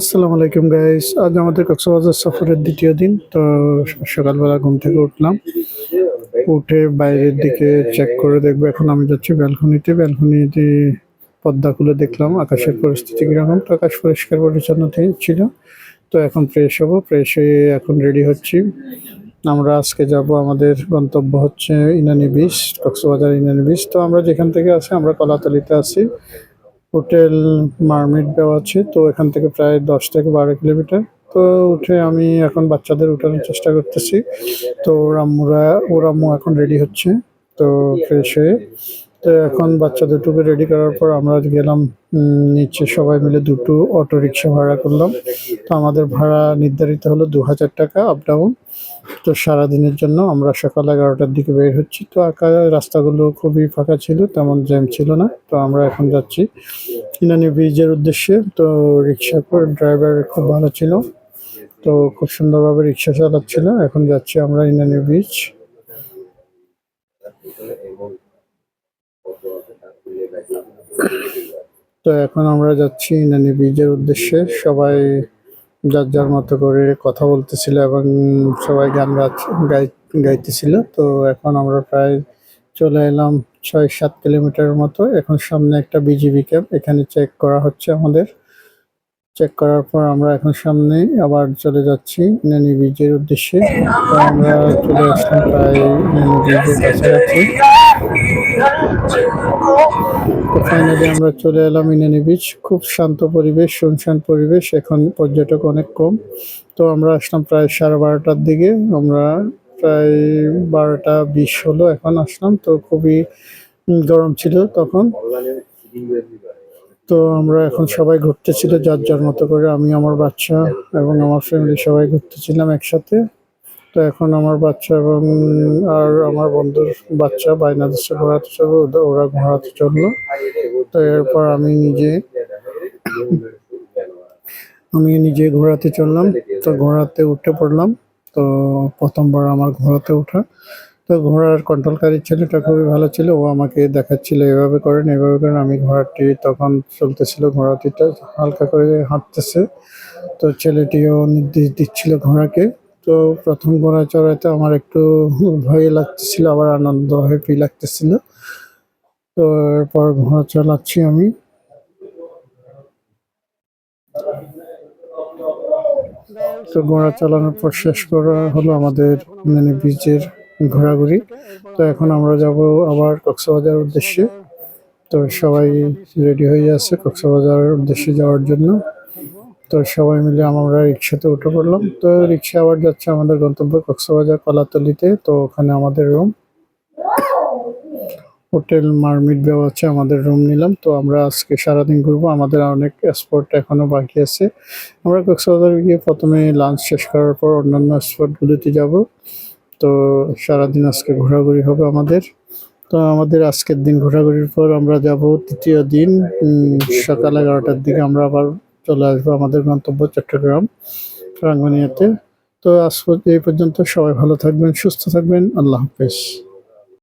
আসসালামু আলাইকুম গাইস আজ আমাদের কক্সবাজার সফরের দ্বিতীয় দিন, তো সকালবেলা ঘুম থেকে উঠলাম। উঠে বাইরের দিকে চেক করে দেখব। এখন আমি যাচ্ছি ব্যালকনিতে। ব্যালকনিতে পদ্মা খুলে দেখলাম, আকাশের পরিস্থিতি কীরকম? তো আকাশ পরিষ্কার পরিচ্ছন্ন ছিল। তো এখন ফ্রেশ হব। ফ্রেশ হয়ে এখন রেডি হচ্ছি। আমরা আজকে যাব, আমাদের গন্তব্য হচ্ছে ইনানি বিচ কক্সবাজার ইনানি বিচ তো আমরা যেখান থেকে আছি, আমরা কলাতলিতে আছি। হোটেল মারমিট দেওয়া আছে, তো এখান থেকে প্রায় দশ থেকে বারো কিলোমিটার। তো উঠে আমি এখন বাচ্চাদের উঠানোর চেষ্টা করতেছি। তো ওরা ওরা এখন রেডি হচ্ছে। তো ফ্রেশ হয়ে তো এখন বাচ্চা দুটোকে রেডি করার পর আমরা গেলাম নিচে সবাই মিলে দুটো অটো রিক্সা ভাড়া করলাম। তো আমাদের ভাড়া নির্ধারিত হলো দু হাজার টাকা আপ ডাউন তো সারাদিনের জন্য আমরা সকাল এগারোটার দিকে বের হচ্ছি। তো আঁকা রাস্তাগুলো খুবই ফাঁকা ছিল, তেমন জ্যাম ছিল না। তো আমরা এখন যাচ্ছি ইনানি ব্রিজের উদ্দেশ্যে। তো রিক্সা ড্রাইভার খুব ভালো ছিল। তো খুব সুন্দরভাবে রিক্সা চালাচ্ছিল। এখন যাচ্ছি আমরা ইনানি ব্রিজ। তো এখন আমরা যাচ্ছি ইনানি ব্রিজের উদ্দেশ্যে। সবাই যার যার মতো করে কথা বলতেছিল এবং সবাই গান গাই- গাইতেছিল। তো এখন আমরা প্রায় চলে এলাম ছয় সাত কিলোমিটার মতো। এখন সামনে একটা বিজিবি ক্যাম্প এখানে চেক করা হচ্ছে আমাদের। চেক করার পর আমরা এখন সামনে আবার চলে যাচ্ছি ইনানি ব্রিজের উদ্দেশ্যে। আমরা চলে আসলাম প্রায় ইনানি ব্রিজের কাছাকাছি। ফাইনালি আমরা চলে এলাম ইনানি বিচ খুব শান্ত পরিবেশ, শুনশান পরিবেশ, এখন পর্যটক অনেক কম। তো আমরা আসলাম প্রায় সাড়ে বারোটার দিকে। আমরা প্রায় বারোটা বিশ হলো এখন আসলাম। তো খুবই গরম ছিল তখন। তো আমরা এখন সবাই ঘুরতেছিল যার যার মতো করে। আমি, আমার বাচ্চা এবং আমার ফ্যামিলি সবাই ঘুরতেছিলাম একসাথে। তো এখন আমার বাচ্চা এবং, আর আমার বন্ধুর বাচ্চা বাইনা দেশে ঘোরাতে চলবে ওরা ঘোরাতে চলল। তো এরপর আমি নিজে আমি নিজে ঘোরাতে চললাম। তো ঘোরাতে উঠে পড়লাম। তো প্রথমবার আমার ঘোরাতে ওঠা। তো ঘোড়ার কন্ট্রোলকারী ছেলেটা খুবই ভালো ছিল, ও আমাকে দেখাচ্ছিল এভাবে করেন এভাবে করেন আমি ঘোড়াটি তখন চলতেছিল, ঘোড়াটিটা হালকা করে হাঁটতেছে। তো ছেলেটিও নির্দেশ দিচ্ছিল ঘোড়াকে। তো প্রথম ঘোড়া চড়াইতে আমার একটু ভয় লাগতেছিল, আবার আনন্দ হ্যাপি লাগতেছিল। তো এরপর ঘোড়া চালাচ্ছি আমি। তো ঘোড়া চালানোর পর শেষ করা হলো আমাদের মানে বিচের ঘোরাঘুরি। তো এখন আমরা যাব আবার কক্সবাজার উদ্দেশ্যে। তো সবাই রেডি হয়ে আছে কক্সবাজার উদ্দেশ্যে যাওয়ার জন্য। তো সবাই মিলে আমরা রিক্সাতে উঠে পড়লাম। তো রিক্সা আবার যাচ্ছে আমাদের গন্তব্য কক্সবাজার কলাতলিতে। তো ওখানে আমাদের রুম হোটেল মারমিট দেওয়া আছে, আমাদের রুম নিলাম। তো আমরা আজকে সারাদিন ঘুরবো। আমাদের অনেক স্পট এখনও বাকি আছে। আমরা কক্সবাজার গিয়ে প্রথমে লাঞ্চ শেষ করার পর অন্যান্য স্পটগুলিতে যাব। তো সারাদিন আজকে ঘোরাঘুরি হবে আমাদের। তো আমাদের আজকের দিন ঘোরাঘুরির পর আমরা যাব তৃতীয় দিন সকাল এগারোটার দিকে আমরা আবার চলে আসব আমাদের গন্তব্য চট্টগ্রাম রাঙ্গনিয়াতে তো আজ এই পর্যন্ত সবাই ভালো থাকবেন, সুস্থ থাকবেন, আল্লাহ হাফেজ।